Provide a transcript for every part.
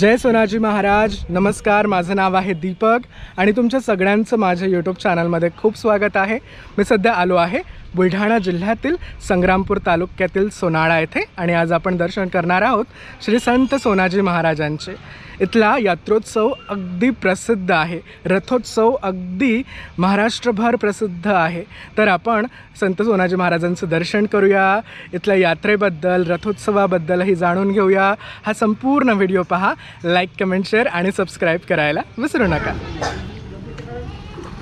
जय सोनाजी महाराज. नमस्कार माझं नाव आहे दीपक आणि तुमच्या सगळ्यांचं माझ्या यूट्यूब चॅनलमध्ये खूप स्वागत आहे. मी सध्या आलो आहे बुलढाणा जिल्ह्यातील संग्रामपूर तालुक्यातील सोनाळा येथे आणि आज आपण दर्शन करणार आहोत श्री संत सोनाजी महाराजांचे. इथला यात्रोत्सव अगदी प्रसिद्ध आहे. रथोत्सव अगदी महाराष्ट्रभर प्रसिद्ध आहे. तर आपण संत सोनाजी महाराजांचं दर्शन करूया. इथल्या यात्रेबद्दल रथोत्सवाबद्दलही जाणून घेऊया. हा संपूर्ण व्हिडिओ पहा. लाईक कमेंट शेअर आणि सबस्क्राईब करायला विसरू नका.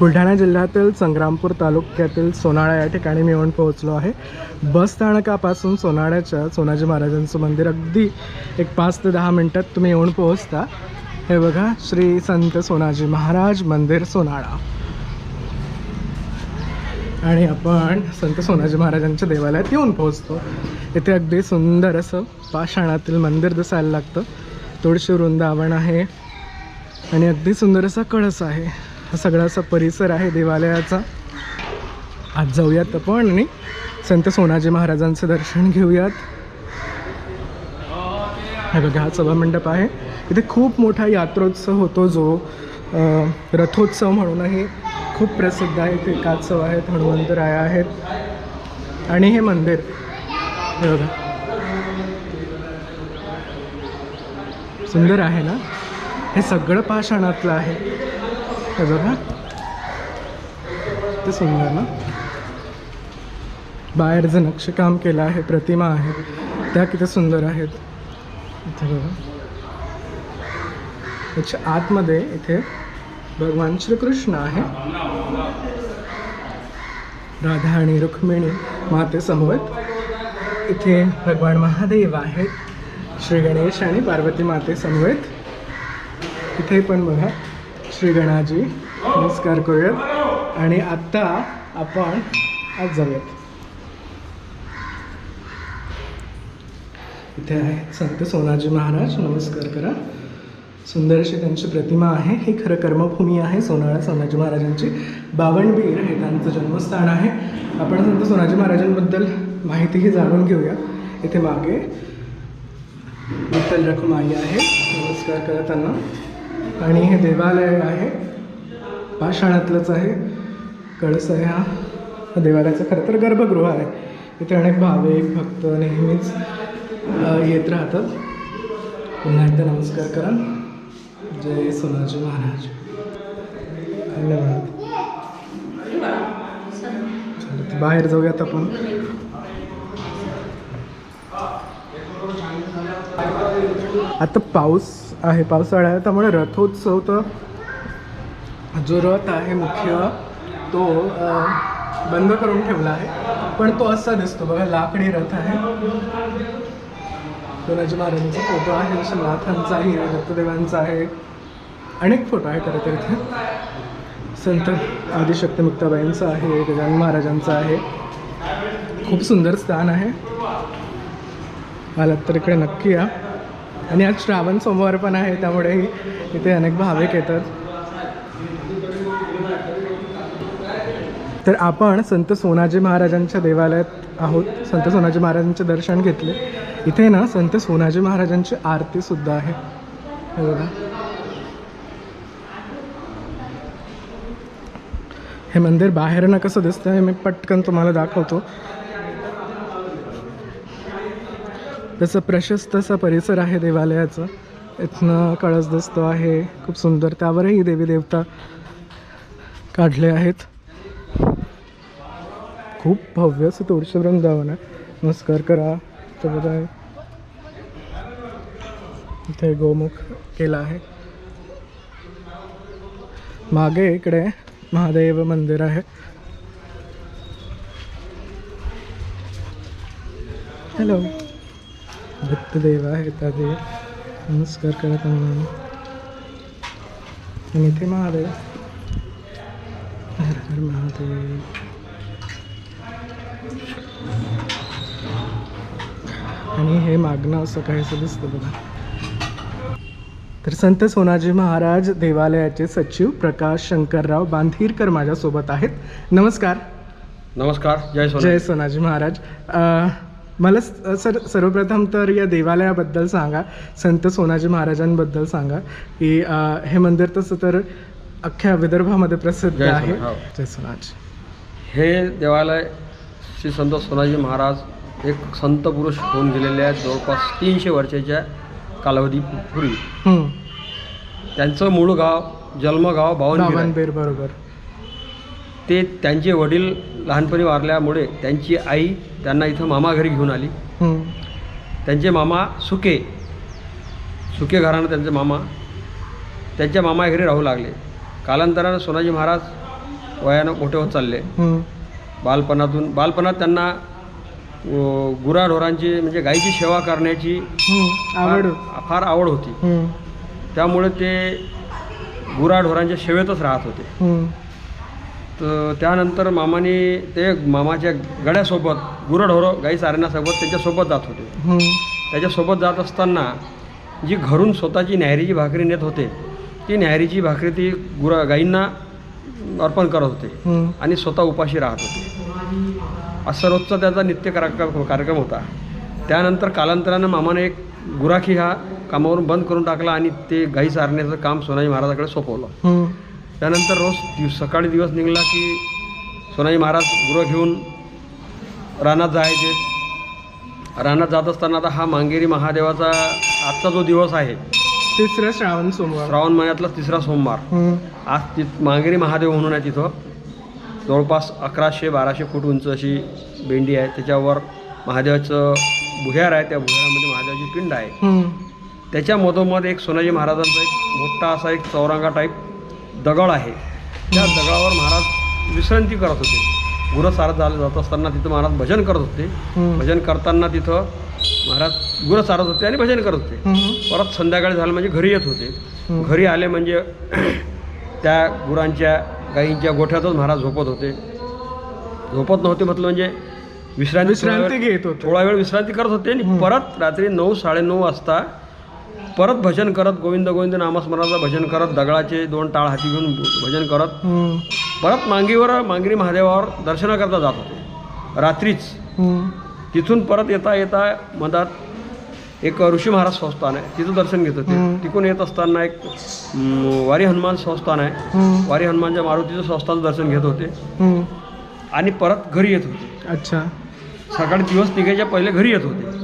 बुलढाणा जिल्ह्यातील संग्रामपूर तालुक्यातील सोनाळा या ठिकाणी मी येऊन पोहोचलो आहे. बस स्थानकापासून सोनाळ्याच्या सोनाजी महाराजांचं मंदिर अगदी एक पाच ते दहा मिनटात तुम्ही येऊन पोहोचता. हे बघा श्री संत सोनाजी महाराज मंदिर सोनाळा. आणि आपण संत सोनाजी महाराजांच्या देवालयात येऊन पोहोचतो. इथे अगदी सुंदर असं पाषाणातील मंदिर दिसायला लागतं. तुळशी वृंदावन आहे. आणि अगदी सुंदर असा कळस आहे. हा सगळा असा परिसर आहे देवालयाचा. आज जाऊयात आपण आणि संत सोनाजी महाराजांचं दर्शन घेऊयात. हे बघा हा सभामंडप आहे. इथे खूप मोठा यात्रोत्सव होतो जो रथोत्सव म्हणूनही खूप प्रसिद्ध आहे इथे आहेत हनुमंतराय आहेत. आणि हे मंदिर. हे बघा. सुंदर आहे ना? हे सगळं पाषाणातलं आहे. हे बघा. ते सुंदर ना? बाहेर जे नक्षीकाम केलं आहे प्रतिमा आहेत त्या किती सुंदर आहेत. इथे बघा. त्याच्या आतमध्ये इथे भगवान श्रीकृष्ण आहे. राधा आणि रुक्मिणी मातेसमवेत. इथे भगवान महादेव आहेत. श्री गणेश आणि पार्वती मातेसमवेत. इथे पण बघा श्री गणाजी नमस्कार करूयात. आणि आत्ता आपण आज जाऊयात. इथे आहे. संत सोनाजी महाराज नमस्कार करा. सुंदर अशी त्यांची प्रतिमा आहे. ही खरं कर्मभूमी आहे. सोनाळा सोनाजी महाराजांची बावणबीर हे त्यांचं जन्मस्थान आहे. आपण संत सोनाजी महाराजांबद्दल माहितीही जाणून घेऊया. इथे मागे विठ्ठल रखुमाई आहे. नमस्कार करा त्यांना. आणि हे देवालय आहे. पाषाणातलंच आहे. कळस आहे हा. देवालयाचं खरं तर गर्भगृह आहे. इथे अनेक भाविक भक्त नेहमीच येत राहतात. पुन्हा एकदा नमस्कार करा. जय सोनाजी महाराज. धन्यवाद. बाहेर जाऊयात आपण. आता पाऊस आहे पावसाळा आहे त्यामुळे रथोत्सव तर जो रथ आहे मुख्य तो बंद करून ठेवला आहे. पण तो असा दिसतो. बघा लाकडी रथ आहे. सोनाजी महाराजांचा फोटो आहे शिवनाथांचा आहे दत्तदेवांचा आहे. अनेक फोटो आहे खरं तर इथे. संत आदिशक्ती मुक्ताबाईंचा आहे गजानन महाराजांचा आहे. खूप सुंदर स्थान आहे. आलात तर इकडे नक्की या. आणि आज श्रावण सोमवार पण आहे त्यामुळेही इथे अनेक भाविक येतात. तर आपण संत सोनाजी महाराजांच्या देवालयात आहोत. संत सोनाजी महाराजांचे दर्शन घेतले. इथे ना संत सोनाजी महाराजांची आरती सुद्धा आहे. हे बघा. हे मंदिर बाहेरनं कसं दिसतं हे मी पटकन तुम्हाला दाखवतो. त्याचं प्रशस्त असा परिसर आहे देवालयाचं. इथनं कळस दिसतो आहे. खूप सुंदर. त्यावरही देवी देवता काढले आहेत. खूप भव्य असं तुळशी वृंदावन आहे. नमस्कार करा. तर बघा इथे गोमुख केला आहे. मागे इकडे महादेव मंदिर आहे. हॅलो भक्तदेव आहे तादेव नमस्कार करताना आणि इथे महादेव. हर हर महादेव. आणि हे मागणं असं काहीसं दिसतं बघा. तर संत सोनाजी महाराज देवालयाचे सचिव प्रकाश शंकरराव बांधीरकर माझ्यासोबत आहेत. नमस्कार. नमस्कार जय सोना जय सोनाजी महाराज. अ, मला सर सर्वप्रथम तर या देवालयाबद्दल सांगा संत सोनाजी महाराजांबद्दल सांगा की हे मंदिर तसं तर अख्ख्या विदर्भामध्ये प्रसिद्ध आहे. हो. जय सोनाजी. हे देवालय श्री संत सोनाजी महाराज एक संत पुरुष होऊन गेलेले आहेत जवळपास तीनशे वर्षाच्या कालावधी पूर्वी हम्म, त्यांचं मूळ गाव जन्मगाव. बावनबेर बरोबर. ते त्यांचे वडील लहानपणी वारल्यामुळे त्यांची आई त्यांना इथं मामा घरी घेऊन आली. त्यांचे मामा सुके सुके घराणं त्यांचे मामा त्यांच्या मामा घरी राहू लागले. कालांतरानं सोनाजी महाराज वयानं मोठे होत चालले. बालपणातून बालपणात त्यांना गुराढोरांची म्हणजे गाईची सेवा करण्याची आवड फार आवड होती. त्यामुळे ते गुराढोरांच्या सेवेतच राहत होते. तर त्यानंतर मामाने ते मामाच्या गड्यासोबत गुराढोरं गाई चारण्यासोबत त्याच्यासोबत जात होते. त्याच्यासोबत जात असताना जी घरून स्वतःची न्याहारीची भाकरी नेत होते ती न्याहारीची भाकरी ती गुरा गाईंना अर्पण करत होते. आणि स्वतः उपाशी राहत होते. असं रोजचा त्याचा नित्य कार्यक्रम कार्यक्रम होता. त्यानंतर कालांतरानं मामाने एक गुराखी हा कामावरून बंद करून टाकला आणि ते गाई चारण्याचं काम सोनाजी महाराजाकडे सोपवलं. त्यानंतर रोज दिवस सकाळी दिवस निघाला की सोनाजी महाराज गुरं घेऊन रानात जायचे. रानात जात असताना आता हा मांगेरी महादेवाचा आजचा जो दिवस आहे तिसरा श्रावण सोमवार. श्रावण महिन्यातला तिसरा सोमवार. हम्म, आज ति मांगेरी महादेव म्हणून आहे तिथं. जवळपास अकराशे बाराशे फूट उंच अशी बेंडी आहे. त्याच्यावर महादेवाचं भुयार आहे. त्या भुयारामध्ये महादेवाची पिंड आहे. हम्म, त्याच्या मधोमध एक सोनाजी महाराजांचा एक मोठा असा एक चौरंगा टाईप दगड आहे. त्या दगडावर महाराज विश्रांती करत होते. गुरं सारत झालं जात असताना तिथं महाराज भजन करत होते. हम्म, भजन करताना तिथं महाराज गुरं सारत होते आणि भजन करत होते. परत संध्याकाळी झालं म्हणजे घरी येत होते. घरी आले म्हणजे त्या गुरांच्या गाईंच्या गोठ्यातच महाराज झोपत होते. झोपत नव्हते म्हटलं म्हणजे विश्रांती विश्रांती घेत होते. थोडा वेळ विश्रांती करत होते आणि. परत रात्री नऊ साडेनऊ वाजता परत भजन करत गोविंद गोविंद नामस्मरणाचं भजन करत दगडाचे दोन टाळ हाती घेऊन भजन करत परत मांगीवर मांगरी महादेवावर दर्शनाकरता जात होते. रात्रीच. तिथून परत येता येता मधात एक ऋषी महाराज संस्थान आहे. तिथं दर्शन घेत होते. तिकडून येत असताना एक वारी हनुमान संस्थान आहे. वारी हनुमानच्या मारुतीचं संस्थान दर्शन घेत होते. आणि परत घरी येत होते. अच्छा. सकाळी दिवस निघायच्या पहिले घरी येत होते.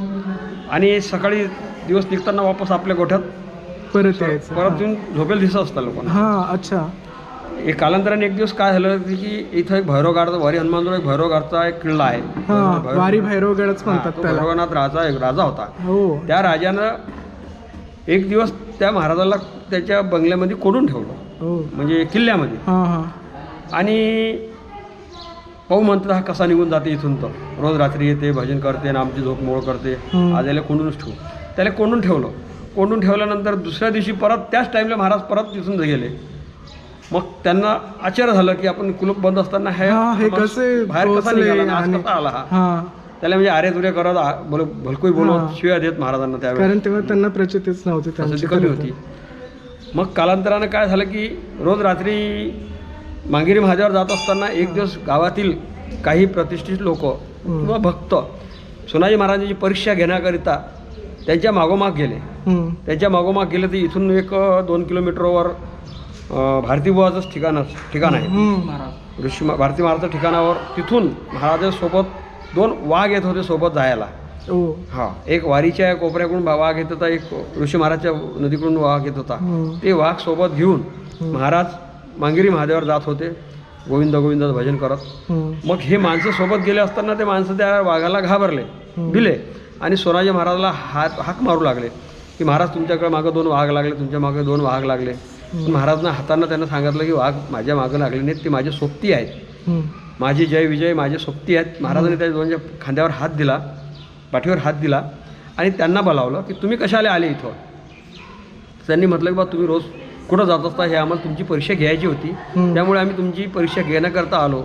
आणि सकाळी दिवस निघताना वापस आपल्या गोठ्यात परत परत येऊन झोपेल दिसत असतात लोकांना. हा अच्छा. एक कालांतराने एक दिवस काय झालं की इथं एक भैरवगाडचा वारी हनुमानजवळ एक भैरवगाडचा एक किल्ला आहे. हा भैरव- वारी भैरवगडच हा, म्हणतात तो त्याला. भैरवनाथ राजा एक राजा होता. हो. त्या राजानं एक दिवस त्या महाराजाला त्याच्या बंगल्यामध्ये कोंडून ठेवलं. हो. म्हणजे किल्ल्यामध्ये. हा हा. आणि पाहू म्हणतात हा कसा निघून जाते इथून तर. रोज रात्री येते भजन करते आणि आमची झोप मोळ करते. हम्म. आज याला कोंडूनच ठेवू. त्याला कोंडून ठेवलं. कोंडून ठेवल्यानंतर दुसऱ्या दिवशी परत त्याच टाईमला महाराज परत तिथून गेले. मग त्यांना आश्चर्य झालं की आपण कुलूप बंद असताना हे माणूस कसे बाहेर कसा पोहोचले निघाला आणि आज आणि- कसा आला हा? हा. त्याला म्हणजे आरे तुरे करत आ- बोल भलकोई. बोलवत शिव्या देत महाराजांना त्यावेळेस कारण तेव्हा त्यांना प्रचितीच नव्हती त्यांची कमी. होती मग कालांतरानं काय झालं की रोज रात्री मांगेरी महादेवावर जात असताना एक दिवस गावातील काही प्रतिष्ठित लोक किंवा भक्त सोनाजी महाराजांची परीक्षा घेण्याकरिता त्यांच्या मागोमाग गेले. हम्म, त्यांच्या मागोमाग गेले तर इथून एक अ, दोन किलोमीटरवर भारती बुवाचंच ठिकाण ठिकाण आहे. ऋषी भारती महाराजच्या ठिकाणावर तिथून महाराजांसोबत दोन वाघ येत होते सोबत जायला. ओ हा एक वारीच्या कोपऱ्याकडून वाघ येत होता एक ऋषी महाराजच्या नदीकडून वाघ येत होता. हम्म, ते वाघ सोबत घेऊन महाराज मांगिरी महादेवावर जात होते. गोविंद गोविंदाचं भजन करत. मग हे माणसं सोबत गेले असताना ते माणसं त्या वाघाला घाबरले भिले आणि सोनाजी महाराजाला हात हाक मारू लागले की महाराज तुमच्याकडे मागं दोन वाघ लागले तुमच्या मागं दोन वाघ लागले. महाराजांना हातांना त्यांना सांगितलं की वाघ माझ्या मागं लागले नाहीत ते माझे सोबती आहेत. माझी जय विजय माझे सोबती आहेत. महाराजांनी त्या दोनच्या खांद्यावर हात दिला पाठीवर हात दिला आणि त्यांना बोलावलं की तुम्ही कशाला आले इथं? त्यांनी म्हटलं की बा तुम्ही रोज कुठं जात असता हे आम्हाला तुमची परीक्षा घ्यायची होती. त्यामुळे आम्ही तुमची परीक्षा घेण्याकरता आलो.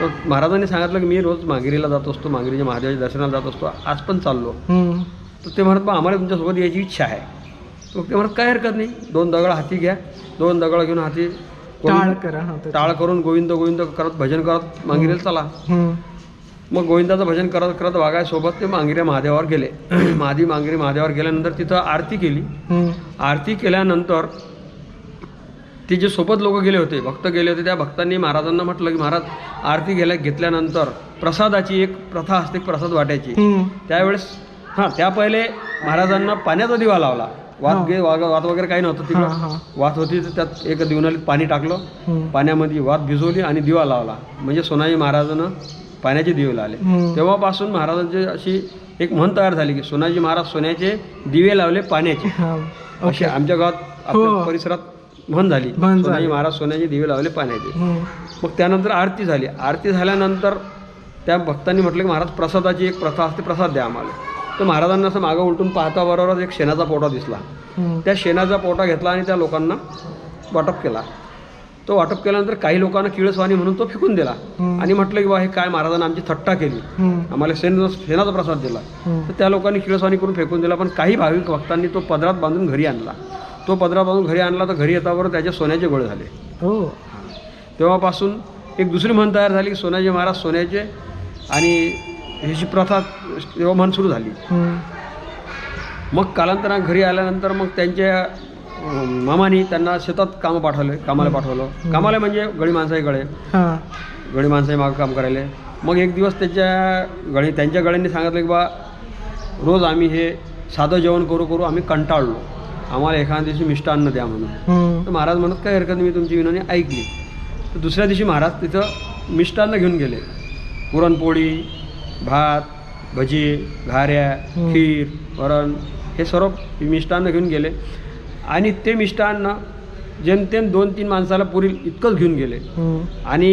तर महाराजांनी सांगितलं की मी रोज मांगिरीला जात असतो मांगिरीच्या महादेवाच्या दर्शनाला जात असतो. आज पण चाललो. तर ते म्हणत बा आम्हाला तुमच्यासोबत यायची इच्छा आहे. तर ते म्हणत काय हरकत नाही दोन दगड हाती घ्या दोन दगड घेऊन हाती टाळ करा हा ते. टाळ करून गोविंद गोविंद करत भजन करत मांगिरीला चला हम्म. मग गोविंदाचं भजन करत करत वागायसोबत ते मांगिरे महादेवावर गेले महादी मांगिरी महादेवावर गेल्यानंतर तिथं आरती केली हम्म. आरती केल्यानंतर ते जे सोबत लोक गेले होते भक्त गेले होते त्या भक्तांनी महाराजांना म्हटलं की महाराज आरती गेल्या घेतल्यानंतर प्रसादाची एक प्रथा असते प्रसाद वाटायची. त्यावेळेस हां त्या पहिले महाराजांना पाण्याचा दिवा लावला वात गे वाग वात वगैरे काही नव्हतं तिकडं. वात होती तर त्यात एक दिवनालीत पाणी टाकलं. पाण्यामध्ये वात भिजवली आणि दिवा लावला म्हणजे सोनाई महाराजानं पाण्याचे दिवे लावले. तेव्हापासून महाराजांची अशी एक म्हण तयार झाली की सोनाजी महाराज सोन्याचे दिवे लावले पाण्याचे. अशी आमच्या गावात हो. आपल्या परिसरात म्हण झाली. सोनाजी महाराज सोन्याचे दिवे लावले पाण्याचे. मग त्यानंतर आरती झाली आरती झाल्यानंतर त्या भक्तांनी म्हटलं की महाराज प्रसादाची एक प्रथा असते प्रसाद द्या आम्हाला तर महाराजांना असं मागं उलटून पाहता बरोबरच एक शेणाचा पोटा दिसला. त्या शेणाचा पोटा घेतला आणि त्या लोकांना वाटप केला. तो वाटप केल्यानंतर काही लोकांना किळसवाणी म्हणून तो फेकून दिला. आणि म्हटलं की बा हे काय महाराजांना आमची थट्टा केली. आम्हाला शेण शेणाचा प्रसाद दिला. तर त्या लोकांनी किळसवाणी करून फेकून दिला पण काही भाविक भक्तांनी तो पदरात बांधून घरी आणला. तो पदरात बांधून घरी आणला तर घरी येताबरोबर त्याचे सोन्याचे गोळे झाले. हो. तेव्हापासून एक दुसरी म्हण तयार झाली की सोनाजी महाराज सोन्याचे आणि ह्याची प्रथा तेव्हा म्हण सुरू झाली. मग कालांतराने घरी आल्यानंतर मग त्यांच्या मामानी त्यांना शेतात कामं पाठवले कामाला पाठवलं. कामाला म्हणजे गडी माणसाही गळे. हा. गडी माणसाही मागं काम करायला. मग एक दिवस त्याच्या गडी त्यांच्या गड्यांनी सांगितलं की बा रोज आम्ही हे साधं जेवण करू करू आम्ही कंटाळलो. आम्हाला एखाद्या दिवशी मिष्टान्न द्या म्हणून. तर महाराज म्हणत काय हरकत नाही मी तुमची विनंती ऐकली. तर दुसऱ्या दिवशी महाराज तिथं मिष्टान्न घेऊन गेले. पुरणपोळी भात भजी घाऱ्या. खीर वरण हे सर्व मिष्टान्न घेऊन गेले आणि ते मिष्टान्न जेमतेम दोन तीन माणसाला पुरील इतकंच घेऊन गेले. आणि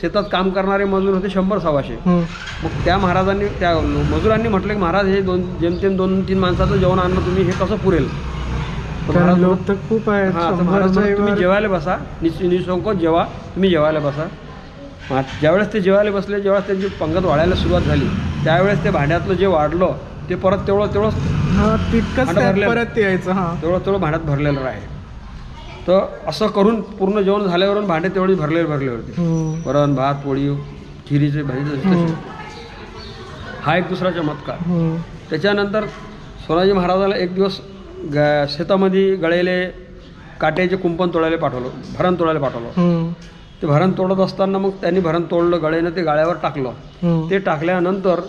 शेतात काम करणारे मजूर होते शंभर सव्वाशे. मग त्या महाराजांनी त्या मजुरांनी म्हटलं की महाराज हे दोन जेमतेम दोन तीन माणसाचं जेवण आणलं तुम्ही हे कसं पुरेल महाराज खूप हां म्हणत, तुम्ही. जेवायला बसा निस निसंकोच जेवा तुम्ही जेवायला बसा ज्यावेळेस ते जेवायला बसले ज्यावेळेस त्यांची पंगत वाढायला सुरुवात झाली त्यावेळेस ते भांड्यातलं जे वाढलं ते परत तेवढं तेवढं हा तितकंच. परत यायचं हा तेवढं तेवढं भांड्यात भरलेलं आहे तर असं करून पूर्ण जेवण झाल्यावरून भांडे तेवढी भरलेले भरले होते हम्म. वरण भात पोळी खिरीचे भाजी. तशी हा एक दुसरा चमत्कार हम्म. त्याच्यानंतर सोनाजी महाराजाला एक दिवस ग शेतामध्ये गळेले काट्याचे कुंपण तोडायला पाठवलं भरण तोडायला पाठवलं. ते भरण तोडत असताना मग त्यांनी भरण तोडलं गळेनं ते गाळ्यावर टाकलं. ते टाकल्यानंतर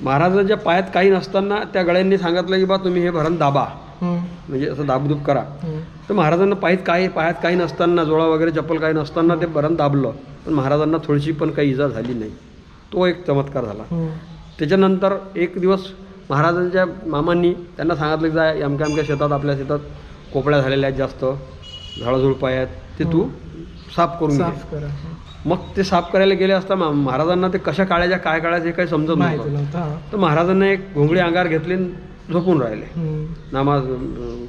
महाराजांच्या पायात काही नसताना त्या गळ्यांनी सांगितलं की बा तुम्ही हे भरण दाबा. म्हणजे असं दाबदूब करा. तर महाराजांना पायात काही पायात काही नसताना जोळा वगैरे चप्पल काही नसताना ते भरण दाबलं पण महाराजांना थोडीशी पण काही इजा झाली नाही तो एक चमत्कार झाला. त्याच्यानंतर एक दिवस महाराजांच्या मामांनी त्यांना सांगितलं की जा अमक्या अमक्या शेतात आपल्या शेतात कोपड्या झालेल्या आहेत जास्त झाडझुडपं आहेत ते तू साफ करून घे साफ करा मग ते साफ करायला गेले असता मा- महाराजांना ते कशा काढायच्या काय काढायचं हे काही समजत माहिती नव्हतं नव्हतं हा. तर महाराजांना एक घोंगडी अंगार घेतली आणि झोपून राहिले हम्म. नामाज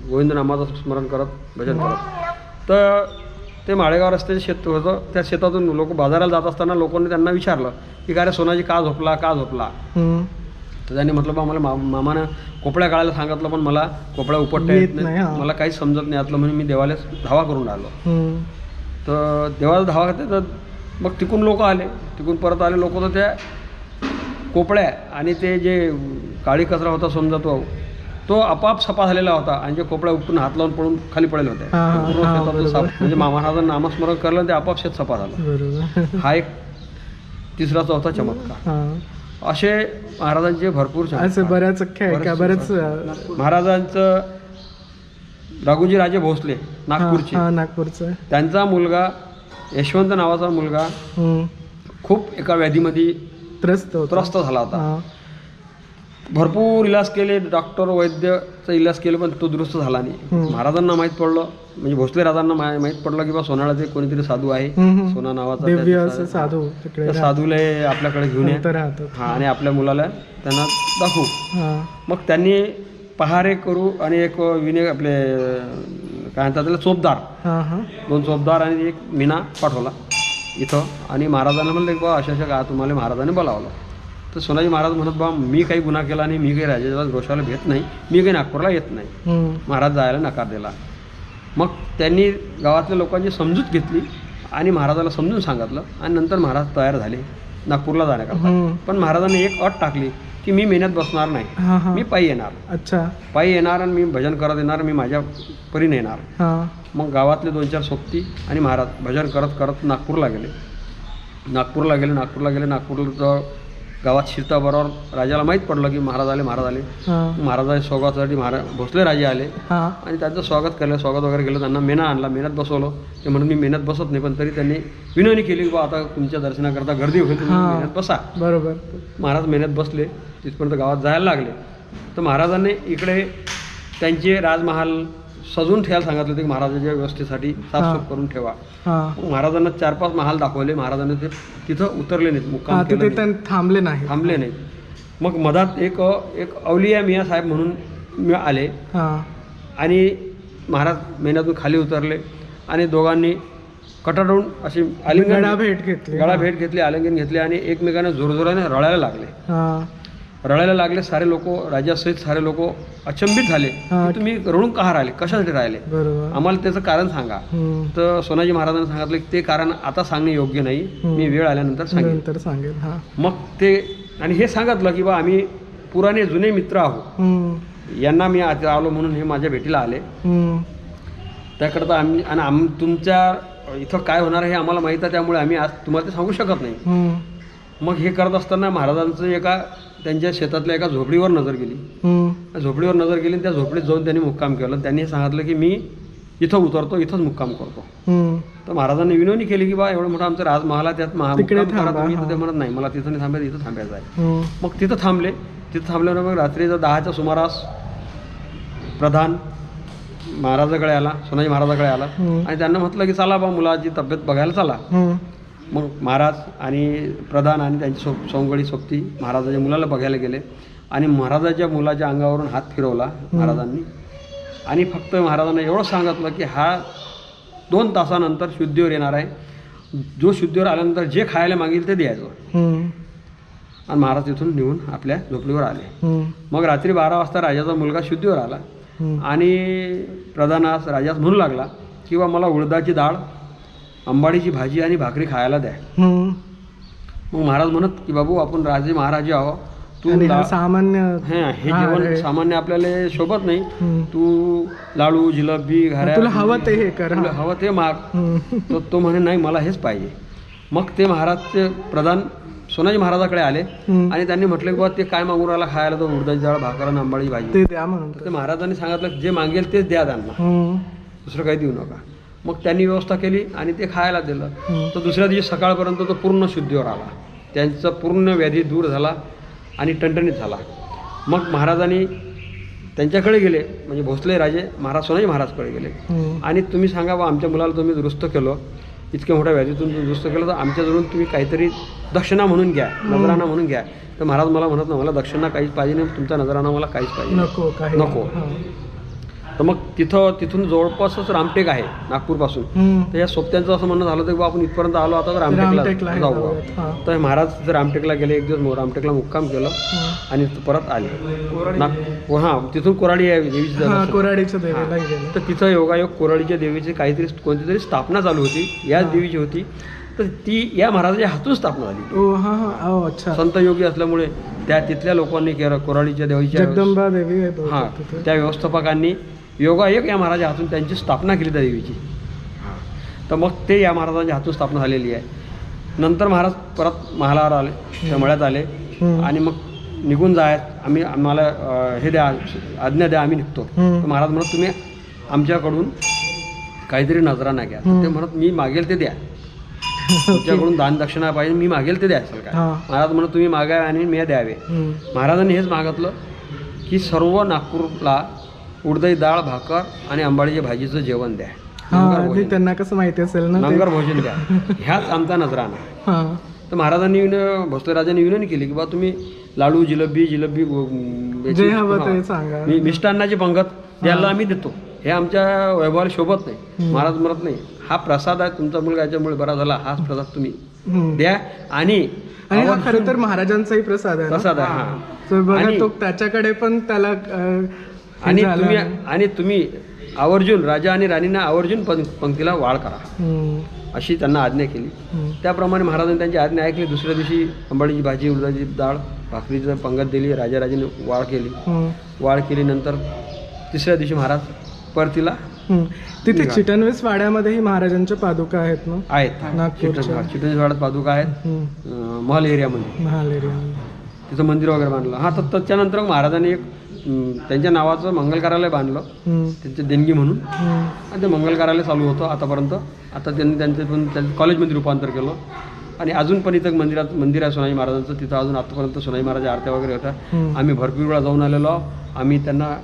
गोविंद नामाचं स्मरण करत भजन करत तर ते माळेगाव रस्त्याचे शेत होतं त्या शेतातून लोक बाजाराला जात असताना लोकांनी त्यांना विचारलं की काय रे सोनाजी का झोपला का झोपला हम्म. तर त्यांनी म्हटलं बा मला मा मामानं कोपड्या काढायला सांगितलं पण मला कोपड्या उपटता येत येत नाही, नाही हा. मला काहीच समजत नाही यातलं म्हणून मी देवाला धावा करून राहिलो हम्म. तर देवाला धावा करते तर मग तिकून लोक आले. तिकून परत आले लोक तर त्या कोपड्या आणि ते जे काळी कचरा होता समजा तो तो आपाप सपा झालेला होता आणि जे कोपड्या उपटून हात लावून पडून खाली पडले होते. म्हणजे मा- महाराजांना नामस्मरण करलं ते आपाप शेत सपा झालं. हा एक तिसरा चौथा चमत्कार. असे महाराजांचे भरपूर. बऱ्याच बरेच महाराजांचं राघोजी राजे भोसले नागपूरचे. हा नागपूरचं. त्यांचा मुलगा यशवंत नावाचा मुलगा हम्म. खूप एका व्याधीमध्ये त्रस्त होता. त्रस्त झाला होता. हा. भरपूर इलाज केले डॉक्टर वैद्यचा इलाज केलं पण तो दुरुस्त झाला नाही. महाराजांना माहीत पडलं म्हणजे भोसले राजांना मा- माहीत पडलं की बा सोनाळ्याचे कोणीतरी साधू आहे. हम्म, हम्म. सोना नावाचा दिव्य त्या- असं साधू तिकडे त्या साधूला आपल्याकडे घेऊन राहत- या राहतात. हा आणि आपल्या मुलाला त्यांना दाखवू. हा. मग त्यांनी पहारे करू आणि एक विने आपले काय म्हणतात त्याला चोपदार. हां हां. दोन चोपदार आणि एक मीना पाठवला इथं. आणि महाराजांना म्हणलं की बा अशा अशा का तुम्हाला महाराजांनी बोलावलं. तर सोनाजी महाराज म्हणत बा मी काही गुन्हा केला नाही मी काही राजाच्या रोषाला भेट नाही मी काही नागपूरला येत नाही. हम्म. महाराज जायला नकार दिला. मग त्यांनी गावातल्या लोकांची समजूत घेतली आणि महाराजाला समजून सांगितलं आणि नंतर महाराज तयार झाले नागपूरला जाण्याकरता. हम्म. पण महाराजांनी एक अट टाकली की मी मेहनत बसणार नाही. हां मी पायी येणार. अच्छा. पायी येणार आणि मी भजन करत येणार मी माझ्या परीने येणार. हां. मग गावातले दोन चार सोबती आणि महाराज भजन करत करत नागपूरला गेले. नागपूरला गेले नागपूरला गेले नागपूरला गावात शिरताबरोबर राजाला माहीत पडलं की महाराज आले महाराज आले. हां. महाराजाच्या स्वागतासाठी महाराज भोसले राजे आले. हां. आणि त्यांचं स्वागत केलं स्वागत वगैरे केलं त्यांना मेना आणला मेहनत बसवलं. ते म्हणून मी मेहनत बसत नाही पण तरी त्यांनी विनवणी केली की बा आता तुमच्या दर्शनाकरता गर्दी होईल तुम्ही हां. मेहनत बसा. बरोबर. महाराज मेहनत बसले. तिथपर्यंत गावात जायला लागले. तर महाराजांनी इकडे त्यांचे राजमहाल सजवून ठेवायला सांगितले होते की महाराजाच्या व्यवस्थेसाठी साफसूफ करून ठेवा. महाराजांना चार पाच महाल दाखवले. महाराजांनी ते तिथं उतरले नाहीत मुक्काम केला नाही. थांबले नाही थांबले नाहीत. मग मधात एक एक अवलिया मिया साहेब म्हणून मी आले. हां. आणि महाराज मेहनतून खाली उतरले. आणि दोघांनी कटाडून अशी आलिंगन गळा भेट घेतली. गळा भेट घेतली आलिंगन घेतले आणि एकमेकांना जोरजोराने रडायला लागले. हां. रडायला लागले सारे लोक राजासहित सारे लोक अचंबित झाले. की तुम्ही रडून का राहिले कशासाठी राहिले आम्हाला त्याचं कारण सांगा. तर सोनाजी महाराजांनी सांगितलं की ते कारण आता सांगणे योग्य नाही. मी वेळ आल्यानंतर सांगेन सांगेल मग ते आणि हे सांगितलं की बा आम्ही पुराणे जुने मित्र आहोत. यांना मी आज आलो म्हणून हे माझ्या भेटीला आले. त्याकरता आम्ही आणि आम तुमच्या इथं काय होणार आहे हे आम्हाला माहीत आहे त्यामुळे आम्ही आज तुम्हाला ते सांगू शकत नाही. मग हे करत असताना महाराजांचं एका त्यांच्या शेतातल्या एका झोपडीवर नजर गेली झोपडीवर नजर गेली आणि त्या झोपडीत जाऊन त्यांनी मुक्काम केलं त्यांनी सांगितलं की मी इथं उतरतो इथंच मुक्काम करतो. तर महाराजांनी विनवणी केली की बा एवढं मोठं आमचं राजमहाल आहे त्यात महा तिकडे मुक्काम करा थांबा, तुम्ही. तर ते म्हणत नाही मला तिथं नाही थांबायचं इथं थांबायचं आहे. मग तिथं थांबले तिथं थांबल्यावर मग रात्रीचं दहाच्या सुमारास प्रधान महाराजाकडे आला सोनाजी महाराजाकडे आला. आणि त्यांना म्हटलं की चला बा मुलाची तब्येत बघायला चला. मग महाराज आणि प्रधान आणि त्यांची सो सोंगडी सोबती महाराजाच्या मुलाला बघायला गेले. आणि महाराजाच्या मुलाच्या अंगावरून हात फिरवला महाराजांनी. आणि फक्त महाराजांना एवढं सांगितलं की हा दोन तासानंतर शुद्धीवर येणार आहे. जो शुद्धीवर आल्यानंतर जे खायला मागेल ते द्यायचं. आणि महाराज तिथून निघून आपल्या झोपडीवर आले. मग रात्री बारा वाजता राजाचा मुलगा शुद्धीवर आला. आणि प्रधानास राजास म्हणू लागला किंवा मला उडदाची डाळ अंबाडीची भाजी आणि भाकरी खायला द्या. मग महाराज म्हणत की बाबू आपण राजे महाराजे आहो तू ला- सामान्य हे हे हा, जेवण अरे. सामान्य आपल्याला शोभत नाही. तू लाडू जिलेबी घाऱ्या तुला हवं ते हे कर तुला. हवं ते माग हम्म. तर तो म्हणे नाही मला हेच पाहिजे मग ते महाराज ते प्रधान सोनाजी महाराजाकडे आले हम्म. आणि त्यांनी म्हटलं की बाबा ते काय मागून राहिला खायला तर उडदाची डाळ भाकर आणि आंबाडीची भाजी ते द्या म्हणून तर ते महाराजांनी सांगितलं जे मागेल तेच द्या त्यांना हम्म. दुसरं काही देऊ नका मग त्यांनी व्यवस्था केली आणि ते खायला दिलं. तर दुसऱ्या दिवशी सकाळपर्यंत तो पूर्ण शुद्धीवर आला त्यांचा पूर्ण व्याधी दूर झाला आणि टणटणीत झाला मग महाराजांनी त्यांच्याकडे गेले म्हणजे भोसले राजे महाराज सोनाजी महाराजकडे गेले. आणि तुम्ही सांगा बा आमच्या मुलाला तुम्ही दुरुस्त केलं इतक्या मोठ्या व्याधीतून तुम्ही दुरुस्त केलं तर आमच्याजवळून तुम्ही काहीतरी दक्षिणा म्हणून घ्या नजराना म्हणून घ्या तर महाराज मला म्हणत ना मला दक्षिणा काहीच पाहिजे नाही तुमचा नजराना मला काहीच पाहिजे. नको नको. तर मग तिथं तिथून जवळपासच रामटेक आहे नागपूरपासून. तर या सोबत्यांचं असं म्हणणं झालं होतं की बा आपण इथपर्यंत आलो आता तर रामटेकला जाऊ. तर महाराज रामटेकला गेले एक दिवस रामटेकला मुक्काम केलं. आणि परत आले. नाग हां तिथून कोराडी आहे देवीची हा गेले. तर तिथं योगायोग कोराडीच्या देवीची काहीतरी कोणती तरी स्थापना चालू होती. याच देवीची होती. तर ती या महाराजाच्या हातून स्थापना झाली. संत योगी असल्यामुळे त्या तिथल्या लोकांनी केलं कोराडीच्या देवीच्या जगदंबा देवी हां. त्या व्यवस्थापकांनी योगायोग या महाराजा हातून त्यांची स्थापना केली त्या देवीची तर मग ते या महाराजांच्या हातून स्थापना झालेली आहे नंतर महाराज परत महालावर आले त्या मळ्यात आले. आणि मग निघून जाय आम्ही आम्हाला हे द्या आज्ञा द्या आम्ही निघतो. तर महाराज म्हणत तुम्ही आमच्याकडून काहीतरी नजराना घ्या तर ते. म्हणत मी मागेल ते द्या तुमच्याकडून दान दक्षिणा पाहिजे मी मागेल ते काय हा. महाराज म्हणत तुम्ही मागा आणि मी द्यावे. महाराजांनी हेच मागितलं की सर्व नागपूरला उडदाई डाळ भाकर आणि आंबाडीच्या भाजीचं जेवण द्या. हा नंगर आधी भोजन. त्यांना कसं माहिती असेल ना ते? भोजन द्या. ह्याच आमचा नजराना हा. तर महाराजांनी भोसले राजांनी विनंती केली की बा तुम्ही लाडू जिलेबी जिलेबी अं, याची- जे हवं ते. सांगा. मी मिष्टान्नाची पंगत द्यायला आम्ही देतो. हे आमच्या वैभवाला शोभत नाही. महाराज म्हणत नाही हा प्रसाद आहे तुमचा मुलगा याच्यामुळे बरा झाला. हाच प्रसाद तुम्ही हम्म. द्या आणि आणि हा खरं तर महाराजांचाही प्रसाद आहे ना? प्रसाद आहे हा. तर बघा आणि- तो त्याच्याकडे पण त्याला अं, आणि झालं. तुम्ही आणि तुम्ही आवर्जून राजा आणि राणींना आवर्जून पं- पंक्तीला वाढ करा. हम्म, अशी त्यांना आज्ञा केली. हम्म. त्याप्रमाणे महाराजांनी त्यांची आज्ञा ऐकली. दुसऱ्या दिवशी अंबाडीची भाजी उडदाची डाळ भाकरीचं पंगत दिली. राजाराजाने वाढ केली. हम्म, वाढ केली नंतर तिसऱ्या दिवशी महाराज परतीला हम्म. तिथे चिटणवीस वाड्यामध्येही महाराजांच्या पादुका आहेत ना? आहेत. नागपूरच्या. चिटणीस वाड्यात पादुका आहेत. हम्म, अं, महल एरियामध्ये. महाल एरिया तिथं मंदिर वगैरे बांधलं. हां तर त्याच्यानंतर महाराजांनी एक त्यांच्या नावाचं मंगल कार्यालय बांधलं. त्यांची देणगी म्हणून. आणि ते मंगल कार्यालय चालू होतं आतापर्यंत. आता त्यांनी त्यांचं पण त्यांचं कॉलेजमध्ये रूपांतर केलं. आणि अजून पण इथं मंदिरात मंदिर आहे सोनाई महाराजांचं. तिथं अजून आतापर्यंत सोनाई महाराज आरत्या वगैरे होत्या. आम्ही भरपूर वेळा जाऊन आलेलो. आम्ही त्यांना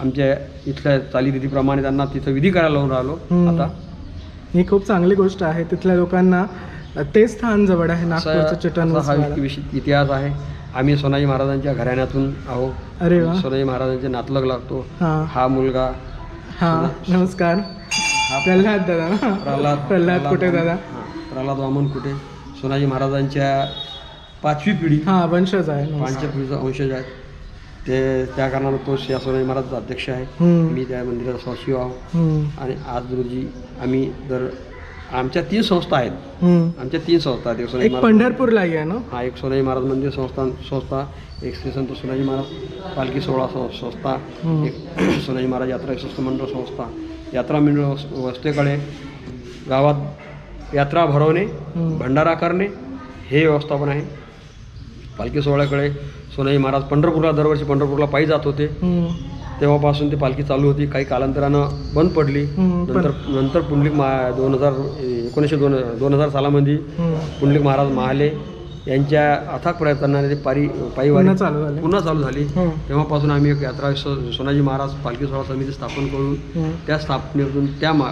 आमच्या इथल्या चालीरीतीप्रमाणे त्यांना तिथं विधी करायला लावून राहिलो. आता ही खूप चांगली गोष्ट आहे. तिथल्या लोकांना ते स्थान जवळ आहे नागपूरचं असा हा इतिहास आहे. आम्ही सोनाई महाराजांच्या घराण्यातून आहो. अरे वा. सोनाई महाराजांचे नातलग लागतो. हा. हा मुलगा. हा नमस्कार. प्रल्हाद दादा? प्रल्हाद प्रल्हाद कुठे दादा? हां, प्रल्हाद वामन कुठे? सोनाजी महाराजांच्या पाचवी पिढी. हा वंशज आहे. नमस्कार. पाचव्या पिढीचा वंशज आहे. ते त्या कारणानं तो या सोनाजी महाराजचा अध्यक्ष आहे. हम्म, मी त्या मंदिराचा सचिव आहो. हम्म, आणि आज रोजी आम्ही जर आमच्या तीन संस्था आहेत. आमच्या तीन संस्था आहेत. एक एक महाराज पंढरपूरलाही आहे ना? हा एक सोनाजी महाराज मंदिर संस्थान संस्था. एक श्री संत सोनाजी महाराज पालखी सोहळा संस्था. एक सोनाजी महाराज यात्रा यशस्व मंडळ संस्था. यात्रा मंडळ वस- वस्तेकडे गावात यात्रा भरवणे. भंडारा करणे हे व्यवस्थापन आहे. पालखी सोहळ्याकडे सोनाजी महाराज पंढरपूरला दरवर्षी पंढरपूरला पायी जात होते. तेव्हापासून ती पालखी चालू होती. काही कालांतरानं बंद पडली. नंतर नंतर पुंडलिक मा दोन हजार एकोणीसशे दोन दोन हजार सालामध्ये. पुंडलिक महाराज महाले यांच्या अथाक प्रयत्नाने ते पारी पायीवारी पुन्हा चालू झाले. पुन्हा चालू झाली. हम्म, तेव्हापासून आम्ही एक यात्रा सोनाजी महाराज पालखी सोहळा समिती स्थापन करून. त्या स्थापनेतून त्या मा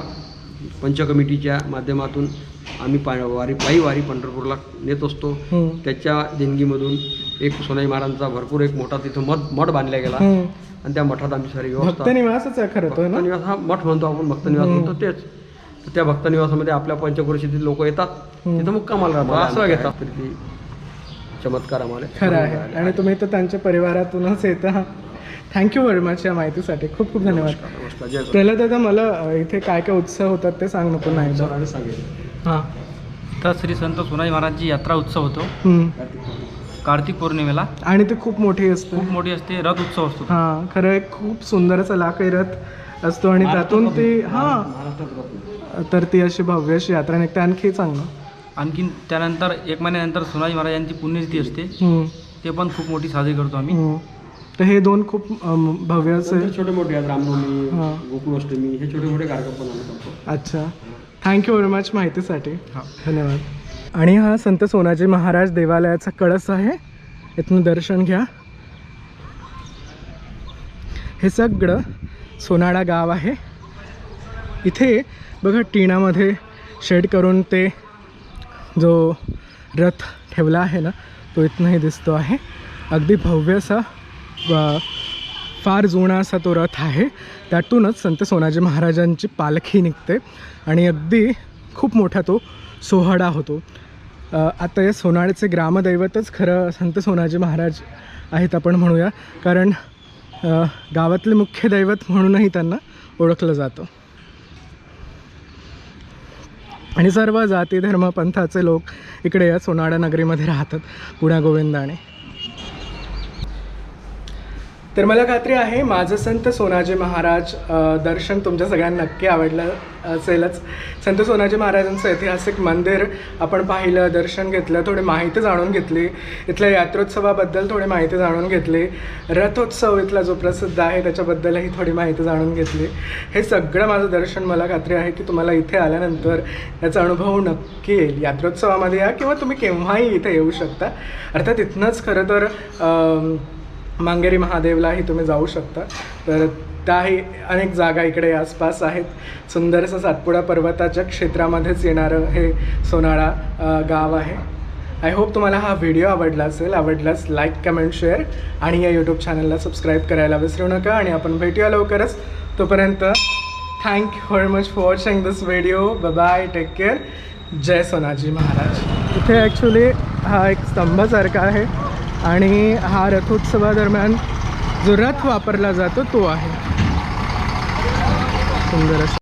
पंच कमिटीच्या माध्यमातून आम्ही पा वारी पायी वारी पंढरपूरला नेत असतो. त्याच्या देणगीमधून एक सोनाई महाराजांचा भरपूर एक मोठा तिथं मठ मठ बांधला गेला. आणि त्या मठात आमची सारी व्यवस्था भक्त निवासच आहे खरं तो ना? भक्तनिवास हा मठ म्हणतो आपण भक्तनिवास म्हणतो तेच. तर त्या भक्तनिवासामध्ये आपल्या पंचक्रोशीतील लोक येतात. तिथं मुक्कामाला राहतात असं घेतात. तरी ती चमत्कार आम्हाला. खरं आहे. आणि तुम्ही तर त्यांच्या परिवारातूनच येता. थँक्यू व्हेरी मच या माहितीसाठी. खूप खूप धन्यवाद. नमस्कार जय पहिलं दादा मला अ, इथे काय काय उत्सव होतात ते सांग ना पुन्हा एकदा गुरु सांगेल. हां. तर श्री संत सोनाई महाराजची यात्रा उत्सव होतो. हम्म. कार्तिक पौर्णिमेला. आणि ते खूप मोठी असते. खूप मोठी असते रथ उत्सव असतो. हां खरं एक खूप सुंदर असा लाकडी रथ असतो आणि त्यातून ती हां तर ती अशी भव्य अशी यात्रा निघते आणखी चांगलं. आणखीन त्यानंतर एक महिन्यानंतर सोनाई महाराजांची पुण्यतिथी असते. ते पण खूप मोठी साजरी करतो आम्ही. तर हे दोन खूप भव्य असे छोटे मोठे आहेत रामनवमी हां. गोकुळाष्टमी हे छोटे मोठे कार्यक्रम पण आम्ही करतो. अच्छा. थँक्यू व्हेरी मच माहितीसाठी. हा. धन्यवाद. आणि हा संत सोनाजी महाराज देवालयाचा कळस आहे. इथून दर्शन घ्या. हे सगळं सोनाडा गाव आहे. इथे बघा टिणामध्ये शेड करून ते जो रथ ठेवला आहे ना तो इथनंही दिसतो आहे. अगदी भव्य असा फार जुना असा तो रथ आहे. त्यातूनच संत सोनाजी महाराजांची पालखी निघते आणि अगदी खूप मोठा तो सोहळा होतो. आता या सोनाळ्याचे ग्रामदैवतच खरं संत सोनाजी महाराज आहेत आपण म्हणूया. कारण गावातले मुख्य दैवत म्हणूनही त्यांना ओळखलं जातं. आणि सर्व जाती धर्म पंथाचे लोक इकडे या सोनाडा नगरीमध्ये राहतात. पुण्या गोविंदाने. तर मला खात्री आहे माझं संत सोनाजी महाराज दर्शन तुमच्या सगळ्यांना नक्की आवडलं असेलच. संत सोनाजी महाराजांचं ऐतिहासिक मंदिर आपण पाहिलं दर्शन घेतलं थोडी माहिती जाणून घेतली. इथल्या यात्रोत्सवाबद्दल थोडी माहिती जाणून घेतली. रथोत्सव इथला जो प्रसिद्ध आहे त्याच्याबद्दलही थोडी माहिती जाणून घेतली. हे सगळं माझं दर्शन मला खात्री आहे की तुम्हाला इथे आल्यानंतर याचा अनुभव नक्की येईल. यात्रोत्सवामध्ये या किंवा तुम्ही केव्हाही इथे येऊ शकता. अर्थात इथनंच खरं तर मांगेरी महादेवलाही तुम्ही जाऊ शकता. तर त्याही अनेक जागा इकडे आसपास आहेत. सुंदरसं सातपुडा पर्वताच्या क्षेत्रामध्येच येणारं हे सोनाळा गाव आहे. आय होप तुम्हाला हा व्हिडिओ आवडला असेल. आवडल्यास लाईक कमेंट शेअर आणि या यूट्यूब चॅनलला सबस्क्राईब करायला विसरू नका आणि आपण भेटूया लवकरच. तोपर्यंत thank very much for watching this video bye take care जय सोनाजी महाराज. इथे ॲक्च्युली हा एक स्तंभासारखा आहे. आणि हा रथोत्सवादरम्यान जो रथ वापरला जातो तो आहे. सुंदर असं